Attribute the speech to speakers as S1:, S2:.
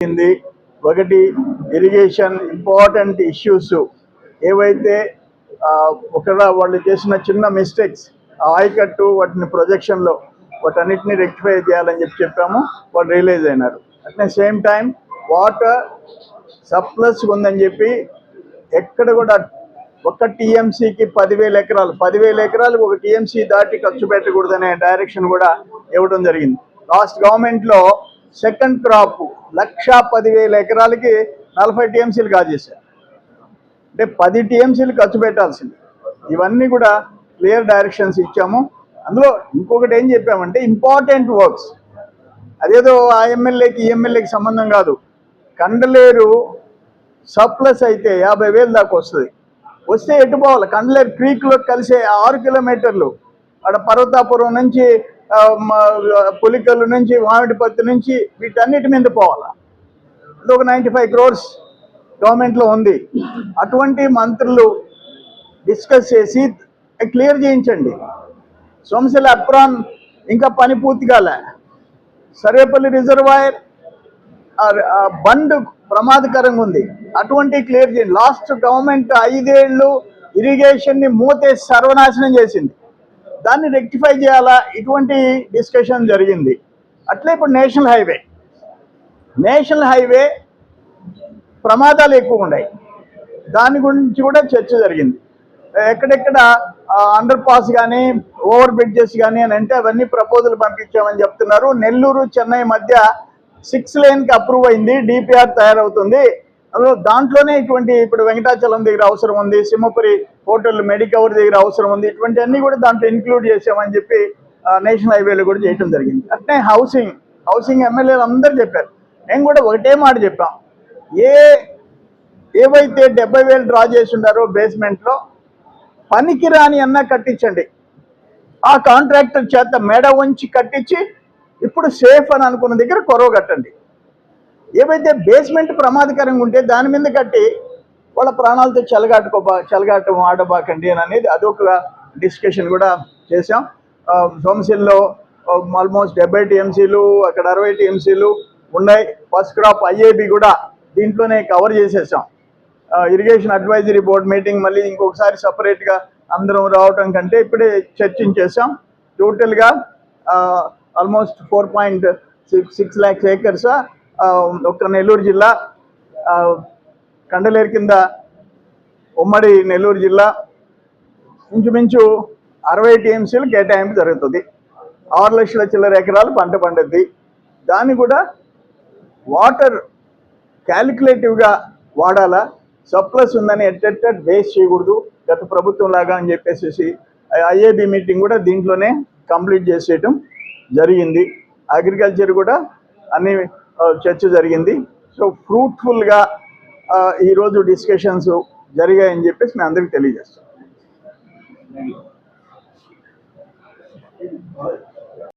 S1: జరిగింది. ఒకటి irrigation important issues ఏవైతే ఆ, ఒకవేళ వాళ్ళు చేసిన చిన్న మిస్టేక్స్ ఆయకట్టు వాటిని ప్రొజెక్షన్లో వాటన్నిటిని రెక్టిఫై చేయాలని చెప్పి చెప్పాము. వాళ్ళు రియలైజ్ అయినారు. At same time water surplus ఉందని చెప్పి ఎక్కడ కూడా ఒక టీఎంసీకి పదివేల ఎకరాలు పదివేల ఎకరాలు ఒక టీఎంసీ దాటి ఖర్చు పెట్టకూడదనే డైరెక్షన్ కూడా ఇవ్వడం జరిగింది. లాస్ట్ గవర్నమెంట్లో సెకండ్ క్రాప్ లక్ష పదివేల ఎకరాలకి నలభై టీఎంసీలు కాజేశారు. అంటే పది టీఎంసీలు ఖర్చు పెట్టాల్సింది. ఇవన్నీ కూడా క్లియర్ డైరెక్షన్స్ ఇచ్చాము. అందులో ఇంకొకటి ఏం చెప్పామంటే ఇంపార్టెంట్ వర్క్స్. అదేదో ఆ ఎమ్మెల్యేకి ఈ ఎమ్మెల్యేకి సంబంధం కాదు. కండలేరు సప్లస్ అయితే యాభై వేలు దాకా వస్తుంది. వస్తే ఎటు పోవాలి? కండలేరు క్రీక్లో కలిసే ఆరు కిలోమీటర్లు. అక్కడ పర్వతాపురం నుంచి పులికల్లు నుంచి మామిడిపత్తి నుంచి వీటన్నిటి మీద పోవాలా? ఇది ఒక నైంటీ ఫైవ్ క్రోర్స్ గవర్నమెంట్లో ఉంది. అటువంటి మంత్రులు డిస్కస్ చేసి క్లియర్ చేయించండి. సోమశిల అప్రాన్ ఇంకా పని పూర్తి కాలే. సర్వేపల్లి రిజర్వాయర్ బండ్ ప్రమాదకరంగా ఉంది. అటువంటి క్లియర్ చేయండి. లాస్ట్ గవర్నమెంట్ ఐదేళ్ళు ఇరిగేషన్ని మూతే సర్వనాశనం చేసింది. దాన్ని రెక్టిఫై చేయాలా? ఇటువంటి డిస్కషన్ జరిగింది. అట్లే ఇప్పుడు నేషనల్ హైవే. నేషనల్ హైవే ప్రమాదాలు ఎక్కువ ఉన్నాయి. దాని గురించి కూడా చర్చ జరిగింది. ఎక్కడెక్కడ అండర్ పాస్ కానీ ఓవర్ బ్రిడ్జెస్ కానీ అని అంటే అవన్నీ ప్రపోజల్ పంపించామని చెప్తున్నారు. నెల్లూరు చెన్నై మధ్య సిక్స్ లేన్కి అప్రూవ్ అయింది. డిపిఆర్ తయారవుతుంది. దాంట్లోనే ఇటువంటి ఇప్పుడు వెంకటాచలం దగ్గర అవసరం ఉంది సింహపురి హోటల్ మెడికవర్ దగ్గర అవసరం ఉంది ఇటువంటి అన్ని కూడా దాంట్లో ఇంక్లూడ్ చేసామని చెప్పి నేషనల్ హైవేలో కూడా చేయటం జరిగింది. అట్నే హౌసింగ్ హౌసింగ్ ఎమ్మెల్యేలు అందరూ చెప్పారు. నేను కూడా ఒకటే మాట చెప్పాం. ఏ ఏవైతే డెబ్బై వేలు డ్రా చేసి ఉన్నారో బేస్మెంట్లో పనికిరాని అన్నా కట్టించండి. ఆ కాంట్రాక్టర్ చేత మెడ ఉంచి కట్టించి ఇప్పుడు సేఫ్ అని అనుకున్న దగ్గర కొరవ కట్టండి. ఏవైతే బేస్మెంట్ ప్రమాదకరంగా ఉంటే దాని మీద కట్టి వాళ్ళ ప్రాణాలతో చెలగాటుకోబా చెలగాటం ఆడబాకండి అని అనేది అదొక డిస్కషన్ కూడా చేసాం సోమశిల్లో ఆల్మోస్ట్ డెబ్బై టీఎంసీలు అక్కడ అరవై టీఎంసీలు ఉన్నాయి. ఫస్ట్ క్రాప్ ఐఏబి కూడా దీంట్లోనే కవర్ చేసేసాం. ఇరిగేషన్ అడ్వైజరీ బోర్డ్ మీటింగ్ మళ్ళీ ఇంకొకసారి సపరేట్గా అందరం రావటం కంటే ఇప్పుడే చర్చించేసాం టోటల్గా almost four point six six lakhs acres ఒక్క నెల్లూరు జిల్లా కండలేరు కింద ఉమ్మడి నెల్లూరు జిల్లా ఇంచుమించు అరవై టీఎంసీలు కేటాయింపు జరుగుతుంది. ఆరు లక్షల చిల్లర ఎకరాలు పంట పండుద్ది. దాన్ని కూడా వాటర్ క్యాలిక్యులేటివ్గా వాడాలా? సప్లస్ ఉందని ఎట్టెట్ వేస్ట్ చేయకూడదు. గత ప్రభుత్వం లాగా అని చెప్పేసి ఐఏబి మీటింగ్ కూడా దీంట్లోనే కంప్లీట్ చేసేయటం జరిగింది. అగ్రికల్చర్ కూడా అన్ని చర్చ జరిగింది. సో ఫ్రూట్ఫుల్గా ఈరోజు డిస్కషన్స్ జరిగాయని చెప్పేసి మేము అందరికీ తెలియజేస్తాం.